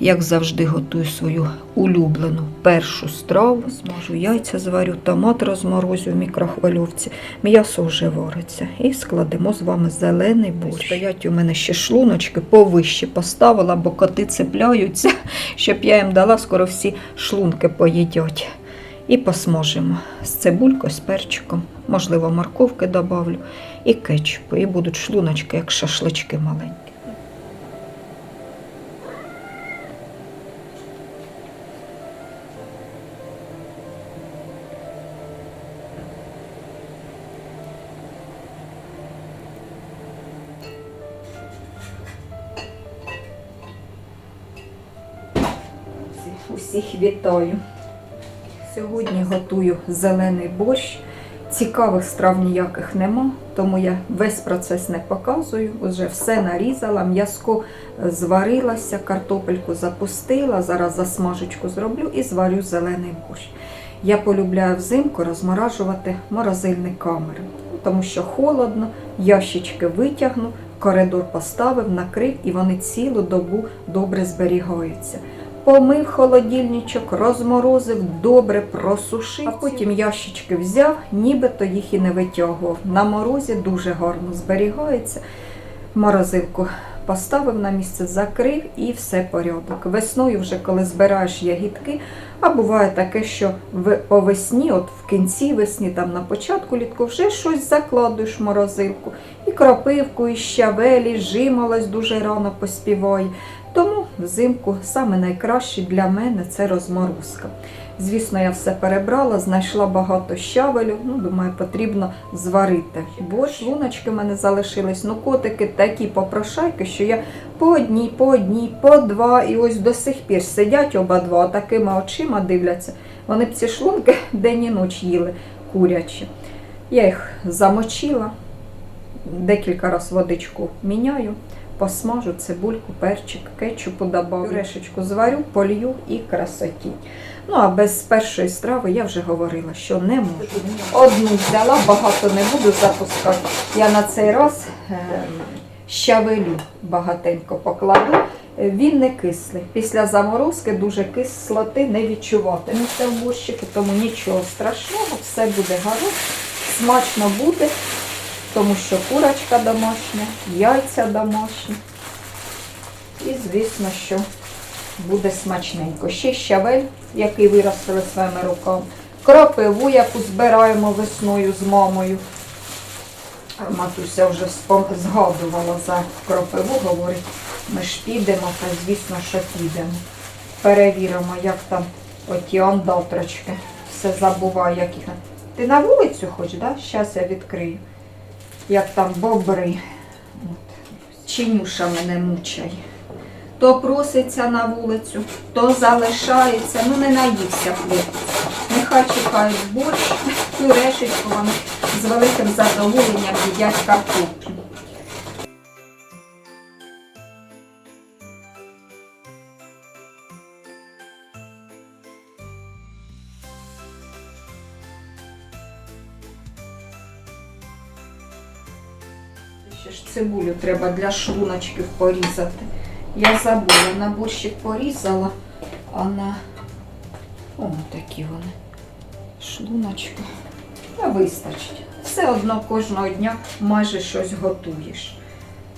як завжди, готую свою улюблену першу страву. Смажу яйця зварю, томат розморозю в мікрохвильовці, м'ясо вже вариться. І складемо з вами зелений борщ. Стоять у мене ще шлуночки, повище поставила, бо коти цепляються, щоб я їм дала, скоро всі шлунки поїдять. І посмажимо з цибулькою, з перчиком, можливо, морковки добавлю і кетчупу. І будуть шлуночки, як шашлички маленькі. Вітаю. Сьогодні готую зелений борщ. Цікавих страв ніяких нема, тому я весь процес не показую. Уже все нарізала, м'язко зварилася, картопельку запустила. Зараз засмажечку зроблю і зварю зелений борщ. Я полюбляю взимку розморажувати морозильні камери, тому що холодно, ящички витягну, коридор поставив, накрив і вони цілу добу добре зберігаються. Помив холодильничок, розморозив, добре просушив, а потім ящички взяв, нібито їх і не витягував. На морозі дуже гарно зберігається. Морозилку поставив на місце, закрив і все порядок. Весною, вже коли збираєш ягідки, а буває таке, що по весні, от в кінці весні, там на початку літку, вже щось закладуєш в морозилку. І кропивку, і щавель, і жимолость дуже рано поспіває. Тому взимку саме найкраще для мене це розморозка. Звісно, я все перебрала, знайшла багато щавелю. Ну, думаю, потрібно зварити. Борщ, луночки в мене залишились. Ну, котики такі попрошайки, що я по одній, по одній, по два. І ось до сих пір сидять оба два, такими очима дивляться. Вони б ці шлунки день і ніч їли курячі. Я їх замочила, декілька разів водичку міняю посмажу цибульку, перчик, кетчупу добавлю, пюрешечку зварю, полью і красоті. Ну, а без першої страви я вже говорила, що не можу. Одну взяла, багато не буду запускати. Я на цей раз е, щавелю багатенько покладу. Він не кислий. Після заморозки дуже кислоти не відчувати. Це в борщику, тому нічого страшного, все буде гарно, смачно буде тому що курочка домашня, яйця домашні. І, звісно, що буде смачненько. Ще щавель, який виростили своїми руками. Кропиву, яку збираємо весною з мамою. Матуся вже згадувала за кропиву, говорить, ми ж підемо, та звісно, що підемо. Перевіримо, як там оті ондатрочки. Все забуваю, як їх. Ти на вулицю хочеш, да? Зараз я відкрию як там бобри. Чинюша мене мучає. То проситься на вулицю, то залишається, ну не наївся хлопець. Нехай чекають борщ, пюрешечку вони з великим задоволенням їдять картоплю. Ще ж цибулю треба для шлуночків порізати. Я забула, на борщик порізала, а на о, такі вони. Шлуночки. Та вистачить. Все одно кожного дня майже щось готуєш.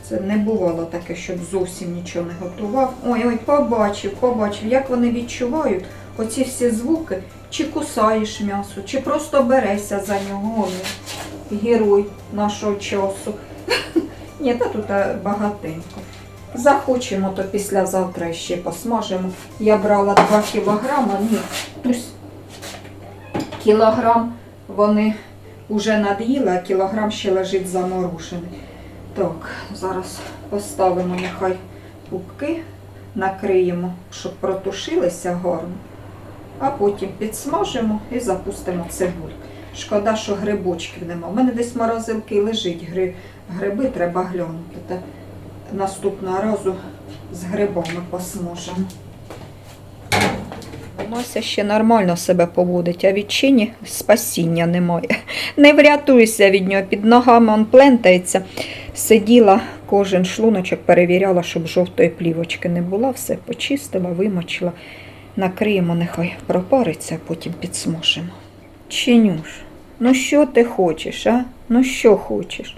Це не бувало таке, щоб зовсім нічого не готував. Ой, ой, побачив, побачив, як вони відчувають оці всі звуки, чи кусаєш м'ясо, чи просто берешся за нього. Ой, Герой нашого часу. Ні, та тут е, багатенько. Захочемо, то післязавтра ще посмажемо. Я брала 2 кілограма, ні, плюс кілограм вони вже над'їли, а кілограм ще лежить заморожений. Так, зараз поставимо нехай пупки, накриємо, щоб протушилися гарно, а потім підсмажимо і запустимо цибульку. Шкода, що грибочків нема. У мене десь морозилки лежить гриби, треба глянути. Та наступного разу з грибами посможемо. Мася ще нормально себе поводить, а від чині спасіння немає. Не врятуйся від нього, під ногами он плентається. Сиділа кожен шлуночок перевіряла, щоб жовтої плівочки не було. Все почистила, вимочила. Накриємо, нехай пропариться, а потім підсмажимо. Чинюш, ну що ти хочеш, а? Ну що хочеш?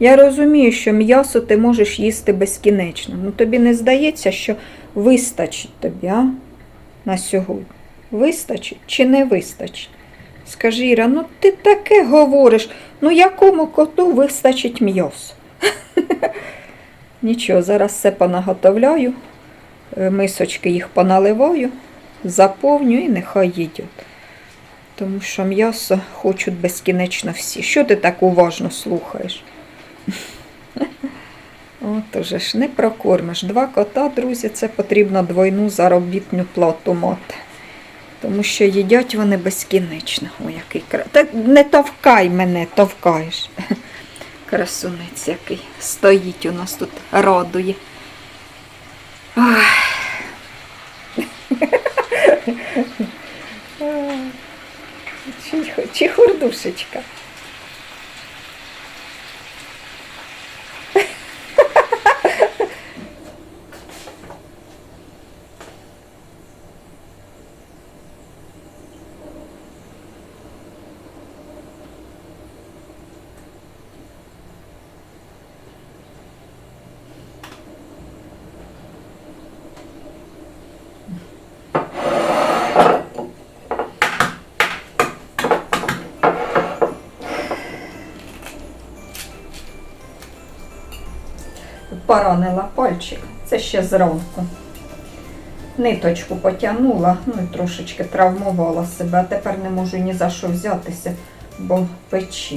Я розумію, що м'ясо ти можеш їсти безкінечно. Ну тобі не здається, що вистачить тобі, а? На сьогодні. Вистачить чи не вистачить? Скажи, Іра, ну ти таке говориш, ну якому коту вистачить м'ясо? Нічого, зараз все понаготовляю, е, мисочки їх поналиваю, заповню і нехай їдять. Тому що м'ясо хочуть безкінечно всі. Що ти так уважно слухаєш? От уже ж не прокормиш. Два кота, друзі, це потрібно двойну заробітну плату мати. Тому що їдять вони безкінечно. Ой, який кра... Та не товкай мене, товкаєш. Красунець який стоїть у нас тут, радує. Ах. Чих- поранила пальчик. Це ще зранку. Ниточку потягнула, ну і трошечки травмувала себе, а тепер не можу ні за що взятися, бо пече.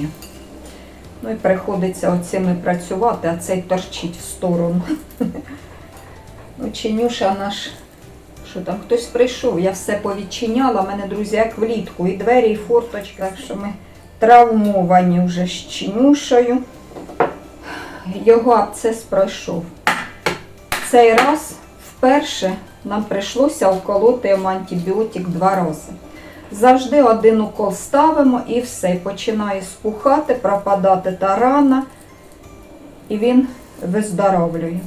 Ну і приходиться оцими працювати, а цей торчить в сторону. Ну, Чинюша наш, що там, хтось прийшов, я все повідчиняла, мене, друзі, як влітку, і двері, і форточка, так що ми травмовані вже з Чинюшею його абсцес пройшов. Цей раз вперше нам прийшлося уколоти йому антибіотик два рази. Завжди один укол ставимо і все. Починає спухати, пропадати та рана, і він виздоровлює.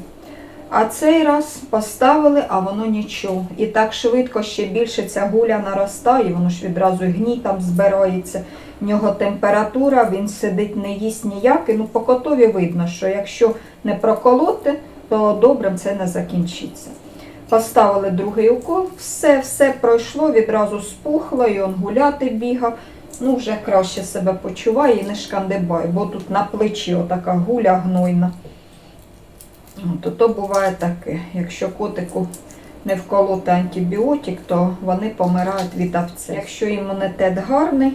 А цей раз поставили, а воно нічого. І так швидко ще більше ця гуля наростає, воно ж відразу гній там збирається. В нього температура, він сидить, не їсть ніяк. І ну по котові видно, що якщо не проколоти, то добрим це не закінчиться. Поставили другий укол, все, все пройшло, відразу спухло, і он гуляти бігав. Ну, вже краще себе почуває і не шкандибає, бо тут на плечі отака гуля гнойна. То, то буває таке. Якщо котику не вколоти антибіотик, то вони помирають від абсцесу. Якщо імунітет гарний,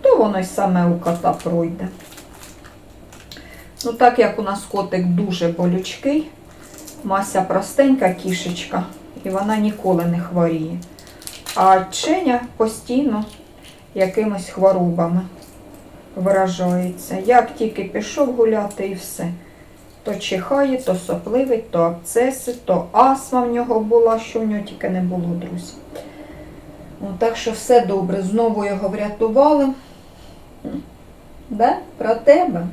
то воно й саме у кота пройде. Ну, так як у нас котик дуже болючкий, Мася простенька кішечка, і вона ніколи не хворіє. А Ченя постійно якимись хворобами виражається. Як тільки пішов гуляти і все. То чихає, то сопливий, то абцеси, то астма в нього була, що в нього тільки не було, друзі. Ну, так що все добре. Знову його врятували. Да? Про тебе.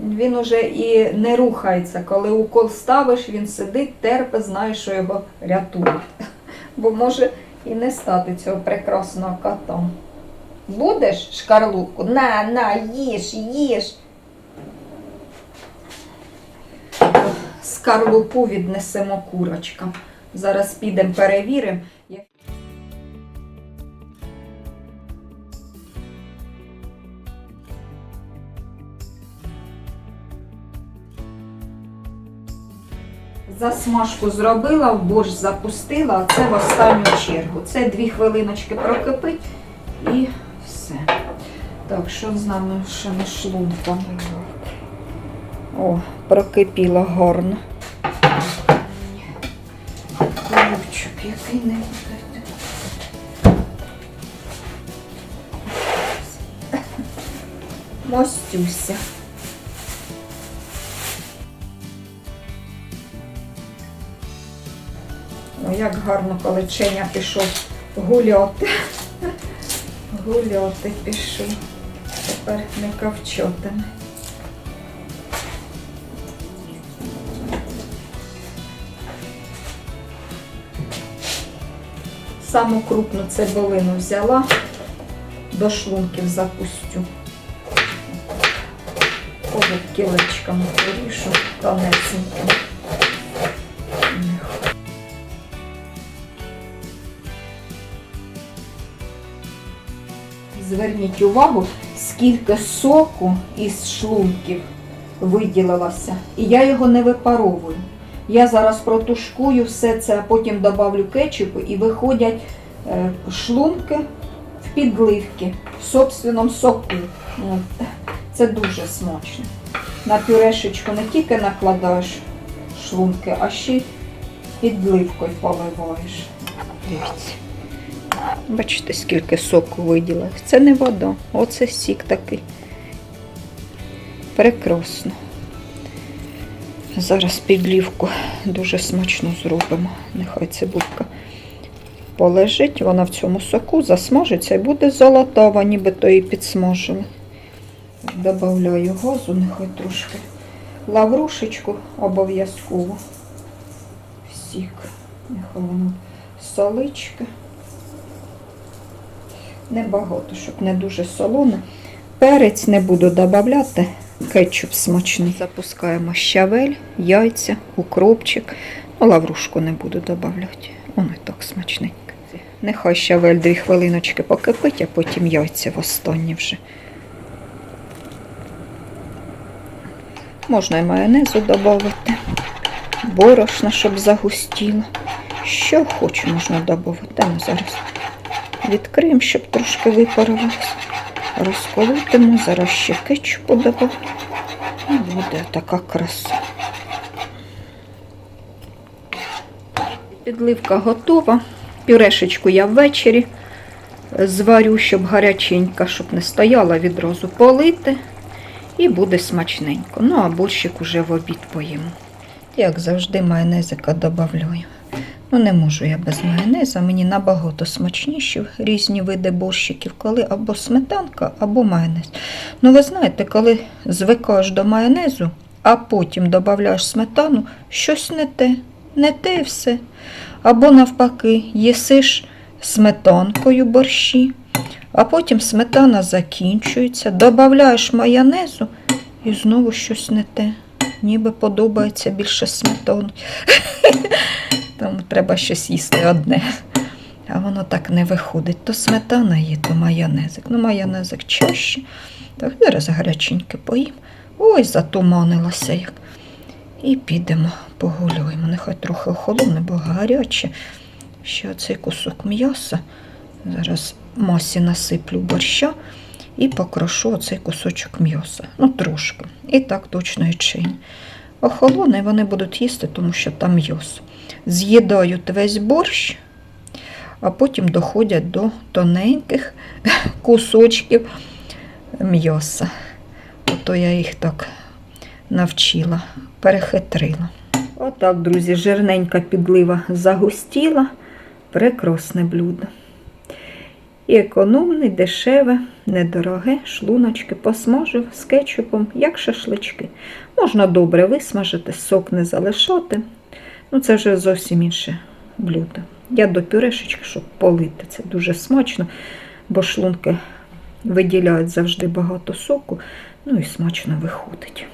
Він уже і не рухається. Коли укол ставиш, він сидить, терпе, знає, що його рятують. Бо може і не стати цього прекрасного кота. Будеш шкарлупку? На, на, їж, їж. Скарлупу віднесемо курочкам. Зараз підемо перевіримо. Засмажку зробила, в борщ запустила, а це в останню чергу. Це дві хвилиночки прокипить і все. Так, що з нами ще не шлунком? О, прокипіло гарно. Ключик який не Мостюся. Як гарно коли Ченя пішов гульоти, гульоти пішу. Тепер не кавчотиме. Саму крупну цибулину взяла, до шлунків запустю. Обід кілечками порішу тонесеньким. Зверніть увагу, скільки соку із шлунків виділилося. І я його не випаровую. Я зараз протушкую все це, а потім добавлю кетчупу і виходять е, шлунки в підливки в собственному соку. Це дуже смачно. На пюрешечку не тільки накладаєш шлунки, а ще й підливкою поливаєш. Дивіться. Бачите, скільки соку виділилось. Це не вода, оце сік такий. Прекрасно. Зараз підлівку дуже смачно зробимо. Нехай цибулька полежить, вона в цьому соку засмажиться і буде золотава, нібито її підсмажили. Добавляю газу, нехай трошки. Лаврушечку обов'язково. Сік. Нехай воно солички. Небагато, щоб не дуже солоне. Перець не буду додавати, кетчуп смачний. Запускаємо щавель, яйця, укропчик. Ну, лаврушку не буду додавати. Воно і так смачненьке. Нехай щавель дві хвилиночки покипить, а потім яйця в останні вже. Можна і майонезу додати, борошна, щоб загустіло. Що хочу, можна додати. Там зараз відкриємо, щоб трошки випарилося. Розколотимо, зараз ще кетчупу додамо. І буде така краса. Підливка готова. Пюрешечку я ввечері зварю, щоб гаряченька, щоб не стояла відразу полити. І буде смачненько. Ну, а борщик уже в обід поїмо. Як завжди, майонезика додаю. Ну, не можу я без майонеза. Мені набагато смачніші різні види борщиків, коли або сметанка, або майонез. Ну, ви знаєте, коли звикаєш до майонезу, а потім додаєш сметану, щось не те, не те все. Або навпаки, їсиш сметанкою борщі, а потім сметана закінчується, додаєш майонезу і знову щось не те. Ніби подобається більше сметани. Тому треба щось їсти одне. А воно так не виходить. То сметана є, то майонезик. Ну, майонезик чаще. Так, зараз гаряченьке поїм. Ой, затуманилося як. І підемо погуляємо. Нехай трохи охолоне, бо гаряче. Ще оцей кусок м'яса. Зараз масі насиплю борща і покрошу оцей кусочок м'яса. Ну, трошки. І так точно і чинь. Охолоне, вони будуть їсти, тому що там м'ясо. З'їдають весь борщ, а потім доходять до тоненьких кусочків м'яса. Ото я їх так навчила, перехитрила. Отак, друзі, жирненька підлива загустіла. Прекрасне блюдо. І економне, дешеве, недороге, шлуночки посмажив з кетчупом, як шашлички. Можна добре висмажити, сок не залишати. Ну, це вже зовсім інше блюдо. Я до пюрешечки, щоб полити. Це дуже смачно, бо шлунки виділяють завжди багато соку, ну і смачно виходить.